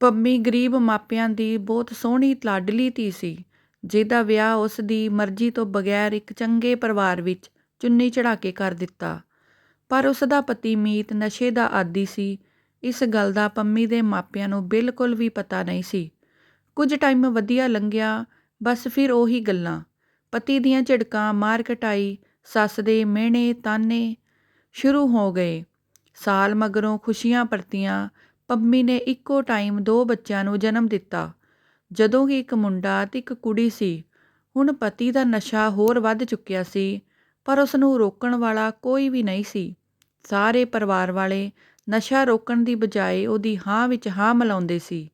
ਪੰਮੀ ਗਰੀਬ ਮਾਪਿਆਂ ਦੀ ਬਹੁਤ ਸੋਹਣੀ ਲਾਡਲੀ ਧੀ ਸੀ, ਜਿਹਦਾ ਵਿਆਹ ਉਸ ਦੀ ਮਰਜ਼ੀ ਤੋਂ ਬਗੈਰ ਇੱਕ ਚੰਗੇ ਪਰਿਵਾਰ ਵਿੱਚ ਚੁੰਨੀ ਚੜ੍ਹਾ ਕੇ ਕਰ ਦਿੱਤਾ। ਪਰ ਉਸ ਦਾ ਪਤੀ ਮੀਤ ਨਸ਼ੇ ਦਾ ਆਦੀ ਸੀ, ਇਸ ਗੱਲ ਦਾ ਪੰਮੀ ਦੇ ਮਾਪਿਆਂ ਨੂੰ ਬਿਲਕੁਲ ਵੀ ਪਤਾ ਨਹੀਂ ਸੀ। ਕੁਝ ਟਾਈਮ ਵਧੀਆ ਲੰਘਿਆ, ਬਸ ਫਿਰ ਉਹੀ ਗੱਲਾਂ, ਪਤੀ ਦੀਆਂ ਝਿੜਕਾਂ ਮਾਰ ਕਟਾਈ, ਸੱਸ ਦੇ ਮਿਹਣੇ ਤਾਨੇ, ਸ਼ੁਰੂ ਹੋ ਗਏ। ਸਾਲ ਮਗਰੋਂ ਖੁਸ਼ੀਆਂ ਪਰਤੀਆਂ ਪੰਮੀ ਨੇ ਇੱਕੋ ਟਾਈਮ ਦੋ ਬੱਚਿਆਂ ਨੂੰ ਜਨਮ ਦਿੱਤਾ। ਜਦੋਂ ਕਿ ਇੱਕ ਮੁੰਡਾ ਅਤੇ ਇੱਕ ਕੁੜੀ ਸੀ, ਹੁਣ ਪਤੀ ਦਾ ਨਸ਼ਾ ਹੋਰ ਵੱਧ ਚੁੱਕਿਆ ਸੀ, ਪਰ ਉਸ ਨੂੰ ਰੋਕਣ ਵਾਲਾ ਕੋਈ ਵੀ ਨਹੀਂ ਸੀ। ਸਾਰੇ ਪਰਿਵਾਰ ਵਾਲੇ ਨਸ਼ਾ ਰੋਕਣ ਦੀ ਬਜਾਏ ਉਹਦੀ ਹਾਂ ਵਿੱਚ ਹਾਂ ਮਿਲਾਉਂਦੇ ਸੀ।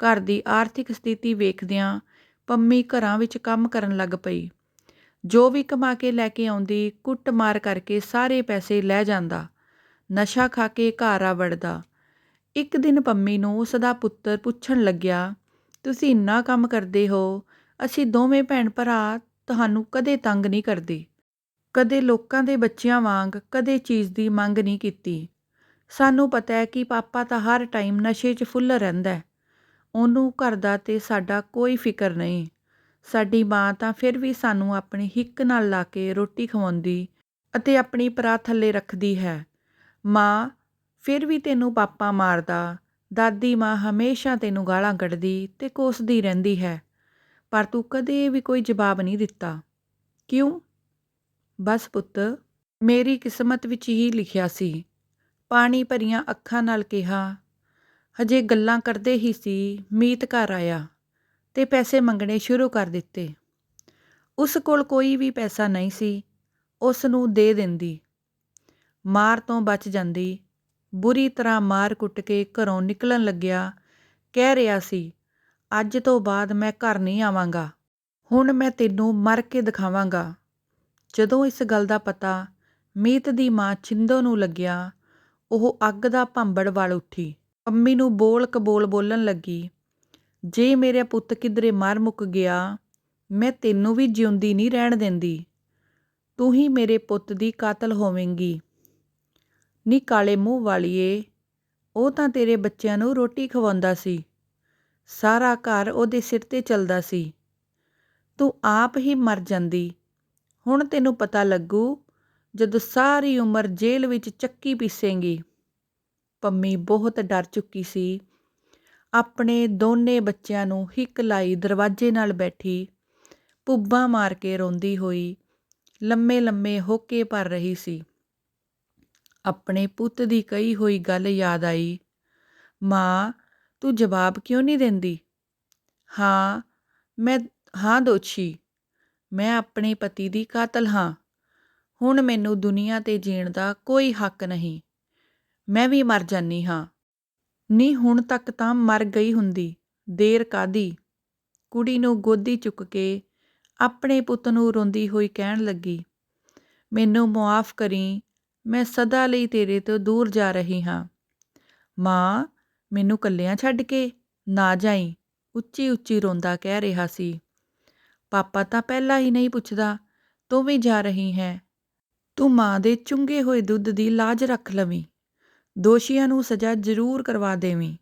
ਘਰ ਦੀ ਆਰਥਿਕ ਸਥਿਤੀ ਵੇਖਦਿਆਂ ਪੰਮੀ ਘਰਾਂ ਵਿੱਚ ਕੰਮ ਕਰਨ ਲੱਗ ਪਈ। ਜੋ ਵੀ ਕਮਾ ਕੇ ਲੈ ਕੇ ਆਉਂਦੀ ਕੁੱਟ ਮਾਰ ਕਰਕੇ ਸਾਰੇ ਪੈਸੇ ਲੈ ਜਾਂਦਾ। ਨਸ਼ਾ ਖਾ ਕੇ ਘਰ ਆ ਵੜਦਾ। ਇੱਕ ਦਿਨ ਪੰਮੀ ਨੂੰ ਉਸ ਦਾ ਪੁੱਤਰ ਪੁੱਛਣ ਲੱਗਿਆ, ਤੁਸੀਂ ਇੰਨਾ ਕੰਮ ਕਰਦੇ ਹੋ, ਅਸੀਂ ਦੋਵੇਂ ਭੈਣ ਭਰਾ ਤੁਹਾਨੂੰ ਕਦੇ ਤੰਗ ਨਹੀਂ ਕਰਦੇ, ਕਦੇ ਲੋਕਾਂ ਦੇ ਬੱਚਿਆਂ ਵਾਂਗ ਕਦੇ ਚੀਜ਼ ਦੀ ਮੰਗ ਨਹੀਂ ਕੀਤੀ। ਸਾਨੂੰ ਪਤਾ ਹੈ ਕਿ ਪਾਪਾ ਤਾਂ ਹਰ ਟਾਈਮ ਨਸ਼ੇ 'ਚ ਫੁੱਲ ਰਹਿੰਦਾ ਉਹਨੂੰ ਘਰ ਦਾ ਤੇ ਸਾਡਾ ਕੋਈ ਫਿਕਰ ਨਹੀਂ। ਸਾਡੀ ਮਾਂ ਤਾਂ ਫਿਰ ਵੀ ਸਾਨੂੰ ਆਪਣੀ ਹਿੱਕ ਨਾਲ ਲਾ ਕੇ ਰੋਟੀ ਖਵਾਉਂਦੀ ਅਤੇ ਆਪਣੀ ਪਰਾ ਥੱਲੇ ਰੱਖਦੀ ਹੈ। ਮਾਂ ਫਿਰ ਵੀ ਤੈਨੂੰ ਪਾਪਾ ਮਾਰਦਾ, ਦਾਦੀ ਮਾਂ ਹਮੇਸ਼ਾ ਤੈਨੂੰ ਗਾਲਾਂ ਕੱਢਦੀ ਤੇ ਕੋਸਦੀ ਰਹਿੰਦੀ ਹੈ, ਪਰ ਤੂੰ ਕਦੇ ਵੀ ਕੋਈ ਜਵਾਬ ਨਹੀਂ ਦਿੱਤਾ। ਕਿਉਂ? ਬਸ ਪੁੱਤ, ਮੇਰੀ ਕਿਸਮਤ ਵਿੱਚ ਹੀ ਲਿਖਿਆ ਸੀ। ਪਾਣੀ ਭਰੀਆਂ ਅੱਖਾਂ ਨਾਲ ਕਿਹਾ, ਹਜੇ ਗੱਲਾਂ ਕਰਦੇ ਹੀ ਸੀ, ਮੀਤ ਘਰ ਆਇਆ ਤੇ ਪੈਸੇ ਮੰਗਣੇ ਸ਼ੁਰੂ ਕਰ ਦਿੱਤੇ। ਉਸ ਕੋਲ ਕੋਈ ਵੀ ਪੈਸਾ ਨਹੀਂ ਸੀ, ਉਸ ਨੂੰ ਦੇ ਦਿੰਦੀ। ਮਾਰ ਤੋਂ ਬਚ ਜਾਂਦੀ ਬੁਰੀ ਤਰ੍ਹਾਂ ਮਾਰ ਕੁੱਟ ਕੇ ਘਰੋਂ ਨਿਕਲਣ ਲੱਗਿਆ। ਕਹਿ ਰਿਹਾ ਸੀ, ਅੱਜ ਤੋਂ ਬਾਅਦ ਮੈਂ ਘਰ ਨਹੀਂ ਆਵਾਂਗਾ। ਹੁਣ ਮੈਂ ਤੈਨੂੰ ਮਰ ਕੇ ਦਿਖਾਵਾਂਗਾ। ਜਦੋਂ ਇਸ ਗੱਲ ਦਾ ਪਤਾ ਮੀਤ ਦੀ ਮਾਂ ਛਿੰਦੋ ਨੂੰ ਲੱਗਿਆ, ਉਹ ਅੱਗ ਦਾ ਭਾਂਬੜ ਵਾਲ ਉੱਠੀ। ਪੰਮੀ ਨੂੰ ਬੋਲ ਕਬੋਲ ਬੋਲਣ ਲੱਗੀ, ਜੇ ਮੇਰੇ ਪੁੱਤ ਕਿਧਰੇ ਮਰ ਮੁੱਕ ਗਿਆ, ਮੈਂ ਤੈਨੂੰ ਵੀ ਜਿਉਂਦੀ ਨਹੀਂ ਰਹਿਣ ਦਿੰਦੀ। ਤੂੰ ਹੀ ਮੇਰੇ ਪੁੱਤ ਦੀ ਕਾਤਲ ਹੋਵੇਂਗੀ। ਨੀ ਕਾਲੇ ਮੂੰਹ ਵਾਲੀਏ, ਉਹ ਤਾਂ ਤੇਰੇ ਬੱਚਿਆਂ ਨੂੰ ਰੋਟੀ ਖਵਾਉਂਦਾ ਸੀ। ਸਾਰਾ ਘਰ ਉਹਦੇ ਸਿਰ ਤੇ ਚੱਲਦਾ ਸੀ। ਤੂੰ ਆਪ ਹੀ ਮਰ ਜਾਂਦੀ। ਹੁਣ ਤੈਨੂੰ ਪਤਾ ਲੱਗੂ, ਜਦੋਂ ਸਾਰੀ ਉਮਰ ਜੇਲ੍ਹ ਵਿੱਚ ਚੱਕੀ ਪੀਸੇਂਗੀ। ਪੰਮੀ ਬਹੁਤ ਡਰ ਚੁੱਕੀ ਸੀ। ਆਪਣੇ ਦੋਨੇ ਬੱਚਿਆਂ ਨੂੰ ਹਿੱਕ ਲਾਈ ਦਰਵਾਜ਼ੇ ਨਾਲ ਬੈਠੀ, ਪੁੱਬਾਂ ਮਾਰ ਕੇ ਰੋਂਦੀ ਹੋਈ ਲੰਮੇ ਲੰਮੇ ਹੋਕੇ ਭਰ ਰਹੀ ਸੀ। ਆਪਣੇ ਪੁੱਤ ਦੀ ਕਹੀ ਹੋਈ ਗੱਲ ਯਾਦ ਆਈ। ਮਾਂ, ਤੂੰ ਜਵਾਬ ਕਿਉਂ ਨਹੀਂ ਦਿੰਦੀ? ਹਾਂ, ਮੈਂ, ਹਾਂ ਦੋਸ਼ੀ, ਮੈਂ ਆਪਣੇ ਪਤੀ ਦੀ ਕਾਤਲ ਹਾਂ। ਹੁਣ ਮੈਨੂੰ ਦੁਨੀਆ ਤੇ ਜੀਣ ਦਾ ਕੋਈ ਹੱਕ ਨਹੀਂ। ਮੈਂ ਵੀ ਮਰ ਜਾਨੀ ਹਾਂ। ਨਹੀਂ ਹੁਣ ਤੱਕ ਤਾਂ ਮਰ ਗਈ ਹੁੰਦੀ, ਦੇਰ ਕਾਦੀ ਕੁੜੀ ਨੂੰ ਗੋਦੀ ਚੁੱਕ ਕੇ ਆਪਣੇ ਪੁੱਤ ਨੂੰ ਰੋਂਦੀ ਹੋਈ ਕਹਿਣ ਲੱਗੀ, ਮੈਨੂੰ ਮੁਆਫ ਕਰੀ ਮੈਂ ਸਦਾ ਲਈ ਤੇਰੇ ਤੋਂ ਦੂਰ ਜਾ ਰਹੀ ਹਾਂ। ਮਾਂ, ਮੈਨੂੰ ਕੱਲਿਆਂ ਛੱਡ ਕੇ ਨਾ ਜਾਈ ਉੱਚੀ ਉੱਚੀ ਰੋਂਦਾ ਕਹਿ ਰਿਹਾ ਸੀ। ਪਾਪਾ ਤਾਂ ਪਹਿਲਾਂ ਹੀ ਨਹੀਂ ਪੁੱਛਦਾ, ਤੂੰ ਵੀ ਜਾ ਰਹੀ ਹੈ। ਤੂੰ ਮਾਂ ਦੇ ਚੁੰਗੇ ਹੋਏ ਦੁੱਧ ਦੀ ਲਾਜ ਰੱਖ ਲਵੀਂ, ਦੋਸ਼ੀਆਂ ਨੂੰ ਸਜ਼ਾ ਜ਼ਰੂਰ ਕਰਵਾ ਦੇਵੀਂ।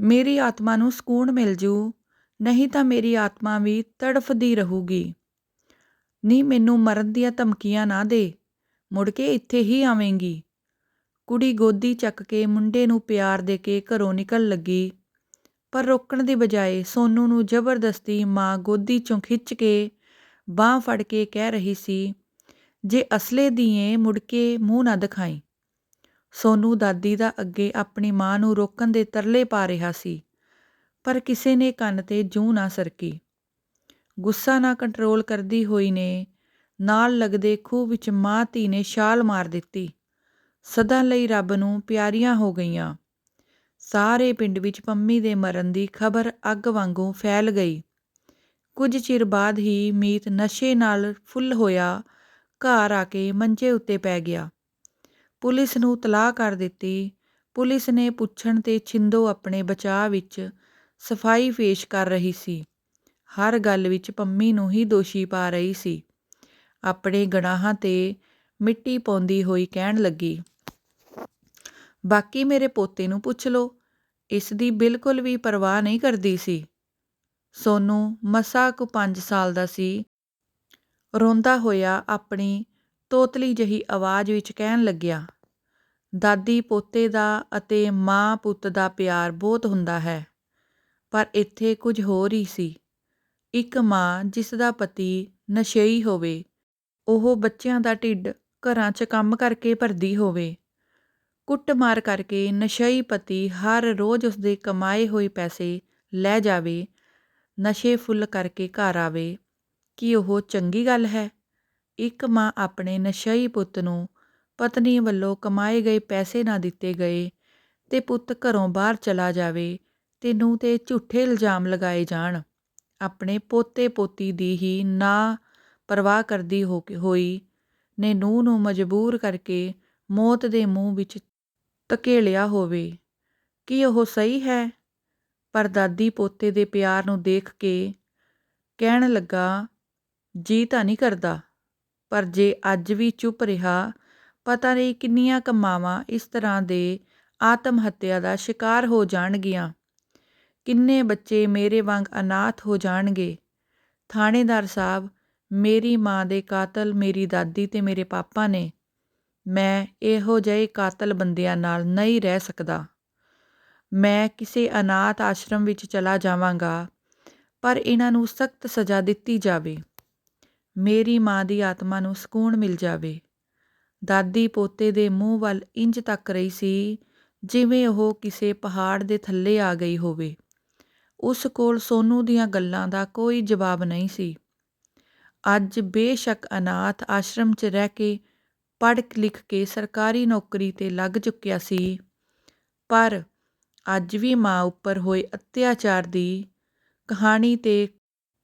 ਮੇਰੀ ਆਤਮਾ ਨੂੰ ਸਕੂਨ ਮਿਲ ਜੂ, ਨਹੀਂ ਤਾਂ ਮੇਰੀ ਆਤਮਾ ਵੀ ਤੜਫਦੀ ਰਹੂਗੀ। ਨਹੀਂ ਮੈਨੂੰ ਮਰਨ ਦੀਆਂ ਧਮਕੀਆਂ ਨਾ ਦੇ। ਮੁੜ ਕੇ ਇੱਥੇ ਹੀ ਆਵੇਂਗੀ। ਕੁੜੀ ਗੋਦੀ ਚੱਕ ਕੇ ਮੁੰਡੇ ਨੂੰ ਪਿਆਰ ਦੇ ਕੇ ਘਰੋਂ ਨਿਕਲ ਲੱਗੀ। ਪਰ ਰੋਕਣ ਦੀ ਬਜਾਏ ਸੋਨੂ ਨੂੰ ਜ਼ਬਰਦਸਤੀ ਮਾਂ ਗੋਦੀ ਚੋਂ ਖਿੱਚ ਕੇ ਬਾਹ ਫੜ ਕੇ ਕਹਿ ਰਹੀ ਸੀ, ਜੇ ਅਸਲੇ ਦੀਏ ਮੁੜ ਕੇ ਮੂੰਹ ਨਾ ਦਿਖਾਈ। ਸੋਨੂ ਦਾਦੀ ਦਾ ਅੱਗੇ ਆਪਣੀ ਮਾਂ ਨੂੰ ਰੋਕਣ ਦੇ ਤਰਲੇ ਪਾ ਰਿਹਾ ਸੀ, ਪਰ ਕਿਸੇ ਨੇ ਕੰਨ ਤੇ ਜੂੰ ਨਾ ਸਰਕੀ। ਗੁੱਸਾ ਨਾ ਕੰਟਰੋਲ ਕਰਦੀ ਹੋਈ ਨੇ ਨਾਲ ਲੱਗਦੇ ਖੂਹ ਵਿੱਚ ਮਾਂ ਧੀ ਨੇ ਛਾਲ ਮਾਰ ਦਿੱਤੀ। ਸਦਾ ਲਈ ਰੱਬ ਨੂੰ ਪਿਆਰੀਆਂ ਹੋ ਗਈਆਂ। ਸਾਰੇ ਪਿੰਡ ਵਿੱਚ ਪੰਮੀ ਦੇ ਮਰਨ ਦੀ ਖਬਰ ਅੱਗ ਵਾਂਗੂ ਫੈਲ ਗਈ। ਕੁਝ ਚਿਰ ਬਾਅਦ ਹੀ ਮੀਤ ਨਸ਼ੇ ਨਾਲ ਫੁੱਲ ਹੋਇਆ ਘਰ ਆ ਕੇ ਮੰਜੇ ਉੱਤੇ ਪੈ ਗਿਆ। ਪੁਲਿਸ ਨੂੰ ਤਲਾਹ ਕਰ ਦਿੱਤੀ। ਪੁਲਿਸ ਨੇ ਪੁੱਛਣ ਤੇ ਛਿੰਦੋ ਆਪਣੇ ਬਚਾਅ ਵਿੱਚ ਸਫ਼ਾਈ ਪੇਸ਼ ਕਰ ਰਹੀ ਸੀ। ਹਰ ਗੱਲ ਵਿੱਚ ਪੰਮੀ ਨੂੰ ਹੀ ਦੋਸ਼ੀ ਪਾ ਰਹੀ ਸੀ। ਆਪਣੇ ਗਨਾਹਾਂ ਤੇ ਮਿੱਟੀ ਪਾਉਂਦੀ ਹੋਈ ਕਹਿਣ ਲੱਗੀ, ਬਾਕੀ ਮੇਰੇ ਪੋਤੇ ਨੂੰ ਪੁੱਛ ਲਓ, ਇਸ ਦੀ ਬਿਲਕੁਲ ਵੀ ਪਰਵਾਹ ਨਹੀਂ ਕਰਦੀ ਸੀ। ਸੋਨੂੰ ਮਸਾ ਕੁ 5 ਸਾਲ ਦਾ ਸੀ। ਰੋਂਦਾ ਹੋਇਆ ਆਪਣੀ ਤੋਤਲੀ ਜਿਹੀ ਆਵਾਜ਼ ਵਿੱਚ ਕਹਿਣ ਲੱਗਿਆ, ਦਾਦੀ ਪੋਤੇ ਦਾ ਅਤੇ ਮਾਂ ਪੁੱਤ ਦਾ ਪਿਆਰ ਬਹੁਤ ਹੁੰਦਾ ਹੈ, ਪਰ ਇੱਥੇ ਕੁਝ ਹੋਰ ਹੀ ਸੀ। ਇੱਕ ਮਾਂ ਜਿਸ ਦਾ ਪਤੀ ਨਸ਼ੇਈ ਹੋਵੇ ਉਹ ਬੱਚਿਆਂ ਦਾ ਢਿੱਡ ਘਰਾਂ 'ਚ ਕੰਮ ਕਰਕੇ ਭਰਦੀ ਹੋਵੇ। ਕੁੱਟਮਾਰ ਕਰਕੇ ਨਸ਼ਈ ਪਤੀ ਹਰ ਰੋਜ਼ ਉਸਦੇ ਕਮਾਏ ਹੋਏ ਪੈਸੇ ਲੈ ਜਾਵੇ, ਨਸ਼ੇ ਫੁੱਲ ਕਰਕੇ ਘਰ ਆਵੇ। ਕੀ ਉਹ ਚੰਗੀ ਗੱਲ ਹੈ? ਇੱਕ ਮਾਂ ਆਪਣੇ ਨਸ਼ਈ ਪੁੱਤ ਨੂੰ ਪਤਨੀ ਵੱਲੋਂ ਕਮਾਏ ਗਏ ਪੈਸੇ ਨਾ ਦਿੱਤੇ ਗਏ ਤੇ ਪੁੱਤ ਘਰੋਂ ਬਾਹਰ ਚਲਾ ਜਾਵੇ ਤੇ ਨੂੰ ਤੇ ਝੂਠੇ ਇਲਜ਼ਾਮ ਲਗਾਏ ਜਾਣ। ਆਪਣੇ ਪੋਤੇ ਪੋਤੀ ਦੀ ਹੀ ਨਾ ਪਰਵਾਹ ਕਰਦੀ ਹੋ ਹੋਈ, ਨੇ ਨੂੰਹ ਨੂੰ ਮਜਬੂਰ ਕਰਕੇ ਮੌਤ ਦੇ ਮੂੰਹ ਵਿੱਚ ਧਕੇਲਿਆ ਹੋਵੇ। ਕੀ ਉਹ ਸਹੀ ਹੈ? ਪਰ ਦਾਦੀ ਪੋਤੇ ਦੇ ਪਿਆਰ ਨੂੰ ਦੇਖ ਕੇ ਕਹਿਣ ਲੱਗਾ, ਜੀ ਤਾਂ ਨਹੀਂ ਕਰਦਾ। ਪਰ ਜੇ ਅੱਜ ਵੀ ਚੁੱਪ ਰਿਹਾ, ਪਤਾ ਨਹੀਂ ਕਿੰਨੀਆਂ ਕਮਾਵਾਂ ਇਸ ਤਰ੍ਹਾਂ ਦੇ ਆਤਮ ਹੱਤਿਆ ਦਾ ਸ਼ਿਕਾਰ ਹੋ ਜਾਣਗੀਆਂ। ਕਿੰਨੇ ਬੱਚੇ ਮੇਰੇ ਵਾਂਗ ਅਨਾਥ ਹੋ ਜਾਣਗੇ। ਥਾਣੇਦਾਰ ਸਾਹਿਬ ਮੇਰੀ ਮਾਂ ਦੇ ਕਾਤਲ ਮੇਰੀ ਦਾਦੀ ਅਤੇ ਮੇਰੇ ਪਾਪਾ ਨੇ, ਮੈਂ ਇਹੋ ਜਿਹੇ ਕਾਤਲ ਬੰਦਿਆਂ ਨਾਲ ਨਹੀਂ ਰਹਿ ਸਕਦਾ। ਮੈਂ ਕਿਸੇ ਅਨਾਥ ਆਸ਼ਰਮ ਵਿੱਚ ਚਲਾ ਜਾਵਾਂਗਾ, ਪਰ ਇਹਨਾਂ ਨੂੰ ਸਖਤ ਸਜ਼ਾ ਦਿੱਤੀ ਜਾਵੇ। ਮੇਰੀ ਮਾਂ ਦੀ ਆਤਮਾ ਨੂੰ ਸਕੂਨ ਮਿਲ ਜਾਵੇ। ਦਾਦੀ ਪੋਤੇ ਦੇ ਮੂੰਹ ਵੱਲ ਇੰਜ ਤੱਕ ਰਹੀ ਸੀ, ਜਿਵੇਂ ਉਹ ਕਿਸੇ ਪਹਾੜ ਦੇ ਥੱਲੇ ਆ ਗਈ ਹੋਵੇ। ਉਸ ਕੋਲ ਸੋਨੂ ਦੀਆਂ ਗੱਲਾਂ ਦਾ ਕੋਈ ਜਵਾਬ ਨਹੀਂ ਸੀ। ਅੱਜ ਬੇਸ਼ੱਕ ਅਨਾਥ ਆਸ਼ਰਮ 'ਚ ਰਹਿ ਕੇ ਪੜ੍ਹ ਲਿਖ ਕੇ ਸਰਕਾਰੀ ਨੌਕਰੀ ਤੇ ਲੱਗ ਚੁੱਕਿਆ ਸੀ। ਪਰ ਅੱਜ ਵੀ ਮਾਂ ਉੱਪਰ ਹੋਏ ਅਤਿਆਚਾਰ ਦੀ ਕਹਾਣੀ ਤੇ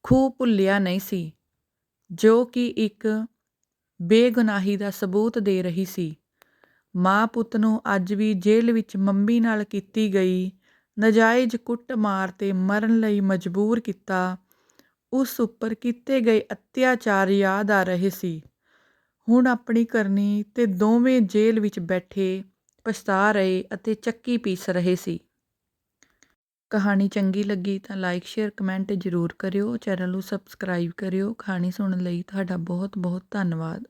ਖੂਹ ਭੁੱਲਿਆ ਨਹੀਂ ਸੀ, ਜੋ ਕਿ ਇੱਕ ਬੇਗੁਨਾਹੀ ਦਾ ਸਬੂਤ ਦੇ ਰਹੀ ਸੀ। ਮਾਂ ਪੁੱਤ ਨੂੰ ਅੱਜ ਵੀ ਜੇਲ੍ਹ ਵਿੱਚ ਮੰਮੀ ਨਾਲ ਕੀਤੀ ਗਈ ਨਜਾਇਜ਼ ਕੁੱਟਮਾਰ ਤੇ ਮਰਨ ਲਈ ਮਜਬੂਰ ਕੀਤਾ ਉਸ ਉੱਪਰ ਕੀਤੇ ਗਏ ਅਤਿਆਚਾਰ ਯਾਦ ਆ ਰਹੇ ਸੀ। ਹੁਣ ਆਪਣੀ ਕਰਨੀ ਤੇ ਦੋਵੇਂ ਜੇਲ੍ਹ ਵਿੱਚ ਬੈਠੇ, ਪਛਤਾ ਰਹੇ ਅਤੇ ਚੱਕੀ ਪੀਸ ਰਹੇ ਸੀ। ਕਹਾਣੀ ਚੰਗੀ ਲੱਗੀ ਤਾਂ ਲਾਈਕ ਸ਼ੇਅਰ ਕਮੈਂਟ ਜ਼ਰੂਰ ਕਰਿਓ। ਚੈਨਲ ਨੂੰ ਸਬਸਕ੍ਰਾਈਬ ਕਰਿਓ। ਕਹਾਣੀ ਸੁਣਨ ਲਈ ਤੁਹਾਡਾ ਬਹੁਤ ਬਹੁਤ ਧੰਨਵਾਦ।